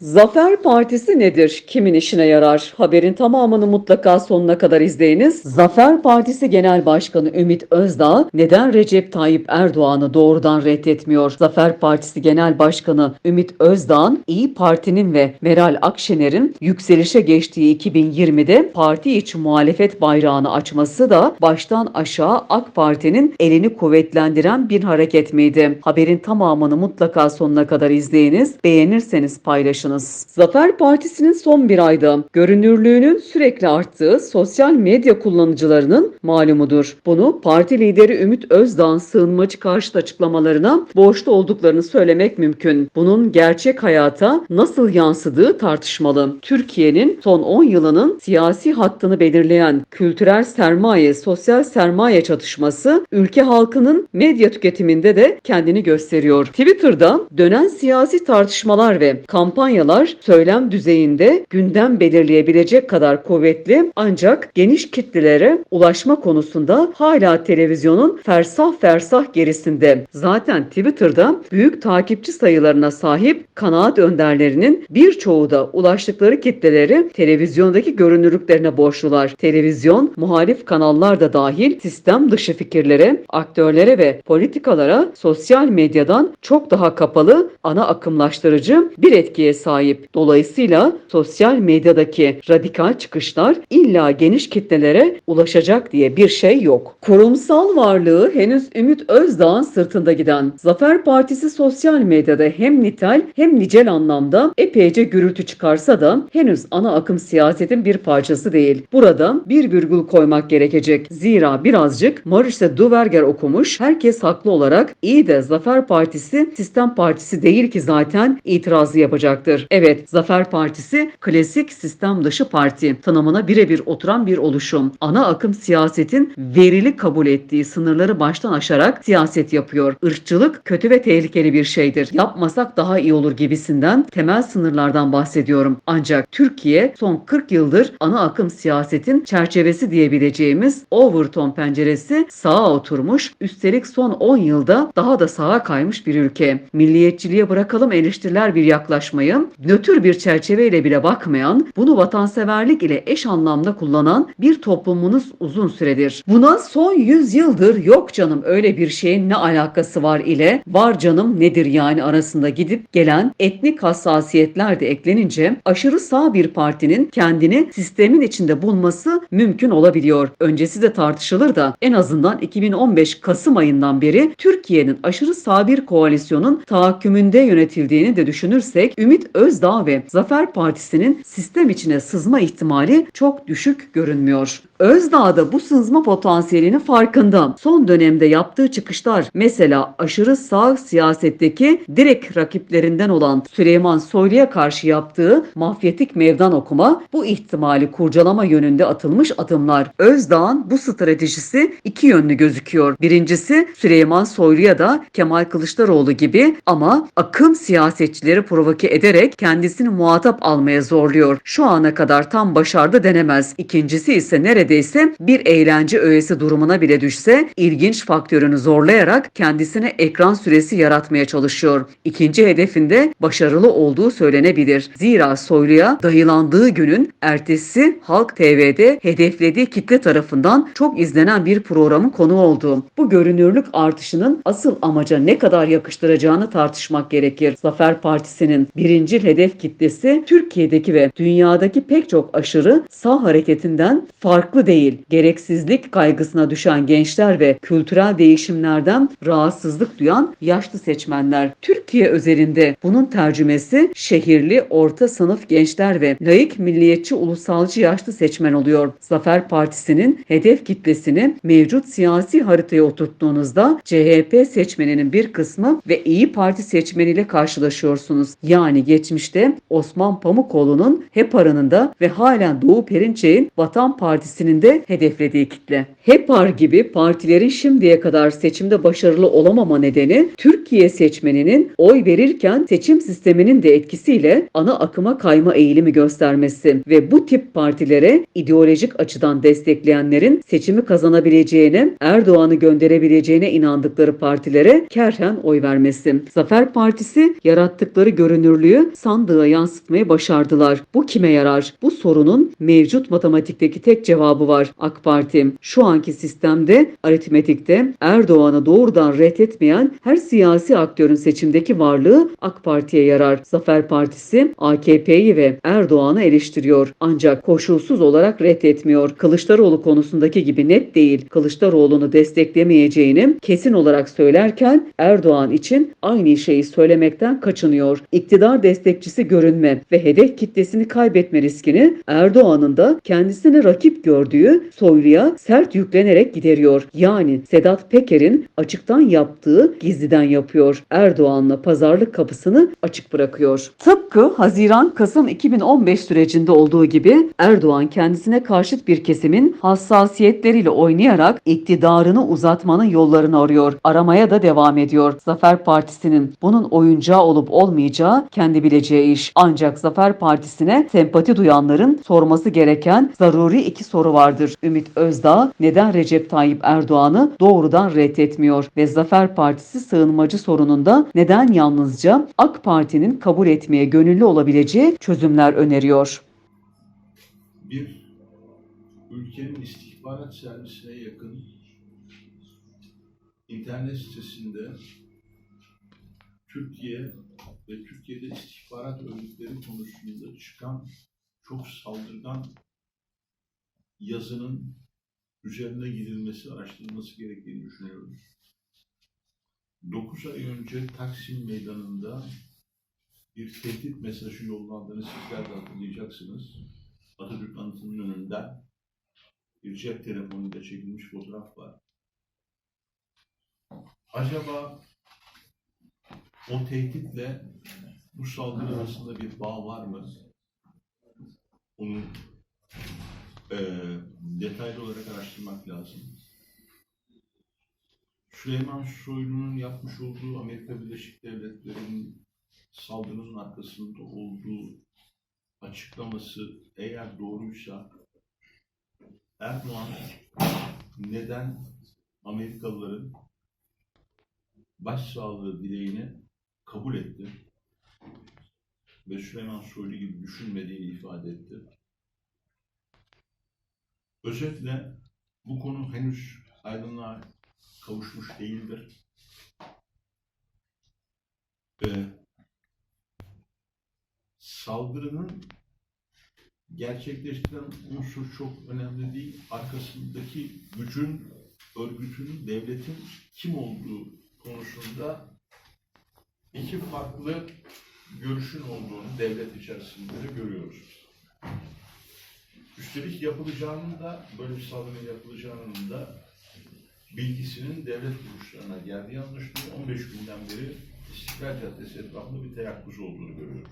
Zafer Partisi nedir? Kimin işine yarar? Haberin tamamını mutlaka sonuna kadar izleyiniz. Zafer Partisi Genel Başkanı Ümit Özdağ neden Recep Tayyip Erdoğan'ı doğrudan reddetmiyor? Zafer Partisi Genel Başkanı Ümit Özdağ'ın İyi Parti'nin ve Meral Akşener'in yükselişe geçtiği 2020'de parti içi muhalefet bayrağını açması da baştan aşağı AK Parti'nin elini kuvvetlendiren bir hareket miydi? Haberin tamamını mutlaka sonuna kadar izleyiniz. Beğenirseniz paylaşınız. Zafer Partisi'nin son bir ayda görünürlüğünün sürekli arttığı sosyal medya kullanıcılarının malumudur. Bunu parti lideri Ümit Özdağ'ın sığınmacı karşıt açıklamalarına borçlu olduklarını söylemek mümkün. Bunun gerçek hayata nasıl yansıdığı tartışmalı. Türkiye'nin son 10 yılının siyasi hattını belirleyen kültürel sermaye, sosyal sermaye çatışması ülke halkının medya tüketiminde de kendini gösteriyor. Twitter'da dönen siyasi tartışmalar ve kampanyalar söylem düzeyinde gündem belirleyebilecek kadar kuvvetli ancak geniş kitlelere ulaşma konusunda hala televizyonun fersah fersah gerisinde. Zaten Twitter'da büyük takipçi sayılarına sahip kanaat önderlerinin birçoğu da ulaştıkları kitleleri televizyondaki görünürlüklerine borçlular. Televizyon, muhalif kanallar da dahil sistem dışı fikirlere, aktörlere ve politikalara sosyal medyadan çok daha kapalı, ana akımlaştırıcı bir etkiye sahip. Dolayısıyla sosyal medyadaki radikal çıkışlar illa geniş kitlelere ulaşacak diye bir şey yok. Kurumsal varlığı henüz Ümit Özdağ'ın sırtında giden Zafer Partisi sosyal medyada hem nitel hem nicel anlamda epeyce gürültü çıkarsa da henüz ana akım siyasetin bir parçası değil. Burada bir virgül koymak gerekecek. Zira birazcık Maurice Duverger okumuş, herkes haklı olarak iyi de Zafer Partisi sistem partisi değil ki zaten itirazı yapacaktır. Evet, Zafer Partisi klasik sistem dışı parti. Tanımına birebir oturan bir oluşum. Ana akım siyasetin verili kabul ettiği sınırları baştan aşarak siyaset yapıyor. Irkçılık kötü ve tehlikeli bir şeydir. Yapmasak daha iyi olur gibisinden temel sınırlardan bahsediyorum. Ancak Türkiye son 40 yıldır ana akım siyasetin çerçevesi diyebileceğimiz Overton penceresi sağa oturmuş. Üstelik son 10 yılda daha da sağa kaymış bir ülke. Milliyetçiliğe bırakalım eleştiriler bir yaklaşmayı, nötr bir çerçeveyle bile bakmayan, bunu vatanseverlik ile eş anlamda kullanan bir toplumunuz uzun süredir. Buna son 100 yıldır yok canım öyle bir şeyin ne alakası var ile var canım nedir yani arasında gidip gelen etnik hassasiyetler de eklenince aşırı sağ bir partinin kendini sistemin içinde bulması mümkün olabiliyor. Öncesi de tartışılır da en azından 2015 Kasım ayından beri Türkiye'nin aşırı sağ bir koalisyonun tahakkümünde yönetildiğini de düşünürsek Ümit Özdağ ve Zafer Partisi'nin sistem içine sızma ihtimali çok düşük görünmüyor. Özdağ da bu sızma potansiyelinin farkında. Son dönemde yaptığı çıkışlar mesela aşırı sağ siyasetteki direkt rakiplerinden olan Süleyman Soylu'ya karşı yaptığı mafyatik mevdan okuma bu ihtimali kurcalama yönünde atılmış adımlar. Özdağ'ın bu stratejisi iki yönlü gözüküyor. Birincisi Süleyman Soylu'ya da Kemal Kılıçdaroğlu gibi ama akım siyasetçileri provoke ederek kendisini muhatap almaya zorluyor. Şu ana kadar tam başardı denemez. İkincisi ise neredeyse bir eğlence öğesi durumuna bile düşse ilginç faktörünü zorlayarak kendisine ekran süresi yaratmaya çalışıyor. İkinci hedefinde başarılı olduğu söylenebilir. Zira Soylu'ya dayılandığı günün ertesi Halk TV'de hedeflediği kitle tarafından çok izlenen bir programın konu oldu. Bu görünürlük artışının asıl amaca ne kadar yakıştıracağını tartışmak gerekir. Zafer Partisi'nin birinci hedef kitlesi Türkiye'deki ve dünyadaki pek çok aşırı sağ hareketinden farklı değil. Gereksizlik kaygısına düşen gençler ve kültürel değişimlerden rahatsızlık duyan yaşlı seçmenler. Türkiye özelinde bunun tercümesi şehirli orta sınıf gençler ve laik milliyetçi ulusalcı yaşlı seçmen oluyor. Zafer Partisi'nin hedef kitlesini mevcut siyasi haritaya oturttuğunuzda CHP seçmeninin bir kısmı ve İyi Parti seçmeniyle karşılaşıyorsunuz. Yani geçmişte Osman Pamukoğlu'nun HEP aranında ve halen Doğu Perinçek'in Vatan Partisi'nin Partisi'nin de hedeflediği kitle. HEPAR gibi partilerin şimdiye kadar seçimde başarılı olamama nedeni Türkiye seçmeninin oy verirken seçim sisteminin de etkisiyle ana akıma kayma eğilimi göstermesi ve bu tip partilere ideolojik açıdan destekleyenlerin seçimi kazanabileceğine, Erdoğan'ı gönderebileceğine inandıkları partilere kerhen oy vermesi. Zafer Partisi yarattıkları görünürlüğü sandığa yansıtmayı başardılar. Bu kime yarar? Bu sorunun mevcut matematikteki tek cevabı var. AK Parti şu anki sistemde aritmetikte Erdoğan'ı doğrudan reddetmeyen her siyasi aktörün seçimdeki varlığı AK Parti'ye yarar. Zafer Partisi AKP'yi ve Erdoğan'ı eleştiriyor. Ancak koşulsuz olarak reddetmiyor. Kılıçdaroğlu konusundaki gibi net değil. Kılıçdaroğlu'nu desteklemeyeceğini kesin olarak söylerken Erdoğan için aynı şeyi söylemekten kaçınıyor. İktidar destekçisi görünme ve hedef kitlesini kaybetme riskini Erdoğan'ın da kendisine rakip gördüğü Soylu'ya sert yüklenerek gideriyor. Yani Sedat Peker'in açıktan yaptığı gizliden yapıyor. Erdoğan'la pazarlık kapısını açık bırakıyor. Tıpkı Haziran-Kasım 2015 sürecinde olduğu gibi Erdoğan kendisine karşıt bir kesimin hassasiyetleriyle oynayarak iktidarını uzatmanın yollarını arıyor. Aramaya da devam ediyor. Zafer Partisi'nin bunun oyuncağı olup olmayacağı kendi bileceği iş. Ancak Zafer Partisi'ne sempati duyanların sorması gereken zaruri iki soru vardır. Ümit Özdağ neden Recep Tayyip Erdoğan'ı doğrudan reddetmiyor ve Zafer Partisi sığınmacı sorununda neden yalnızca AK Parti'nin kabul etmeye gönüllü olabileceği çözümler öneriyor. bir ülkenin istihbarat servisine yakın internet sitesinde Türkiye ve Türkiye'de istihbarat örgütleri konusunda çıkan çok saldırgan yazının üzerine gidilmesi, araştırılması gerektiğini düşünüyorum. 9 ay önce Taksim Meydanı'nda bir tehdit mesajı yollandığını sizler de hatırlayacaksınız. Atatürk Anıtı'nın önünden bir cep telefonuyla çekilmiş fotoğraf var. Acaba o tehditle bu saldırı arasında bir bağ var mı? Onu eee, detaylı olarak araştırmak lazım. Süleyman Soylu'nun yapmış olduğu Amerika Birleşik Devletleri'nin saldırının arkasında olduğu açıklaması eğer doğruysa Erdoğan neden Amerikalıların başsağlığı dileğini kabul etti ve Süleyman Soylu gibi düşünmediğini ifade etti. Özetle bu konu henüz aydınlığa kavuşmuş değildir. Ve saldırının gerçekleştiren unsur çok önemli değil. Arkasındaki gücün, örgütün, devletin kim olduğu konusunda iki farklı görüşün olduğunu devlet içerisinde de görüyoruz. Üstelik yapılacağının da, böyle bir saldırı yapılacağının da bilgisinin devlet kuruluşlarına geldiği anlaşılıyor. 15 günden beri İstiklal Caddesi etrafında bir teyakkuz olduğunu görüyoruz.